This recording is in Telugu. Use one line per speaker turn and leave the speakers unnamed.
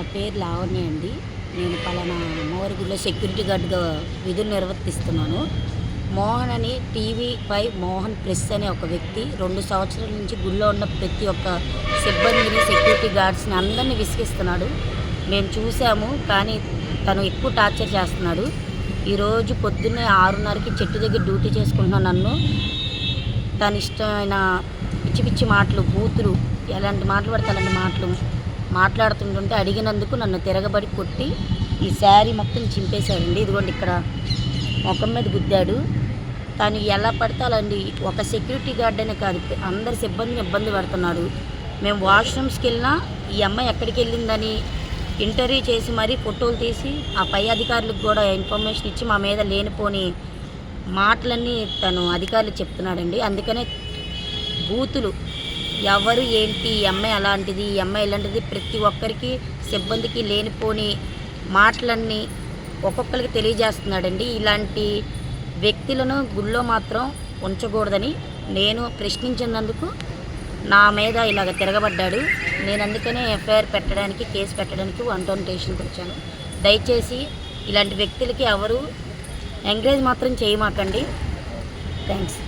నా పేరు లావణ్య అండి. నేను పలానా మోరుగుడిలో సెక్యూరిటీ గార్డ్గా విధులు నిర్వర్తిస్తున్నాను. మోహన్ అని టీవీ పై మోహన్ ప్రెస్ అనే ఒక వ్యక్తి. రెండు సంవత్సరాల నుంచి గుళ్ళో ఉన్న ప్రతి ఒక్క సిబ్బందిని సెక్యూరిటీ గార్డ్స్ని అందరినీ విసిగిస్తున్నాడు. మేము చూసాము కానీ తను ఎక్కువ టార్చర్ చేస్తున్నాడు. ఈరోజు పొద్దున్నే ఆరున్నరకి చెట్టు దగ్గర డ్యూటీ చేసుకుంటున్న నన్ను. తన ఇష్టమైన పిచ్చి పిచ్చి మాటలు బూతులు ఎలాంటి మాటలు పడితే అలాంటి మాటలు మాట్లాడుతుంటుంటే అడిగినందుకు నన్ను తిరగబడి కొట్టి ఈ శారీ మొత్తం చింపేశాడండి ఇదిగోండి ఇక్కడ ముఖం మీద గుద్దాడు. తను ఎలా పడతాలండి ఒక సెక్యూరిటీ గార్డ్ అనే కాదు అందరి సిబ్బందిని ఇబ్బంది పడుతున్నాడు. మేము వాష్రూమ్స్కి వెళ్ళినా ఈ అమ్మాయి ఎక్కడికి వెళ్ళిందని ఇంటర్వ్యూ చేసి మరీ ఫోటోలు తీసి ఆ పై అధికారులకు కూడా ఇన్ఫర్మేషన్ ఇచ్చి మా మీద లేనిపోని మాటలన్నీ తను అధికారులు చెప్తున్నాడండి. అందుకనే బూతులు ఎవరు ఏంటి ఈ అమ్మాయి అలాంటిది ఈ అమ్మాయి ఇలాంటిది ప్రతి ఒక్కరికి సిబ్బందికి లేనిపోని మాటలన్నీ ఒక్కొక్కరికి తెలియజేస్తున్నాడండి. ఇలాంటి వ్యక్తులను గుళ్ళో మాత్రం ఉంచకూడదని నేను ప్రశ్నించినందుకు నా మీద ఇలాగ తిరగబడ్డాడు. నేను అందుకనే ఎఫ్ఐఆర్ పెట్టడానికి కేసు పెట్టడానికి వన్ టౌన్ స్టేషన్కి వచ్చాను. దయచేసి ఇలాంటి వ్యక్తులకి ఎవరు ఎంకరేజ్ మాత్రం చేయమాకండి. థ్యాంక్స్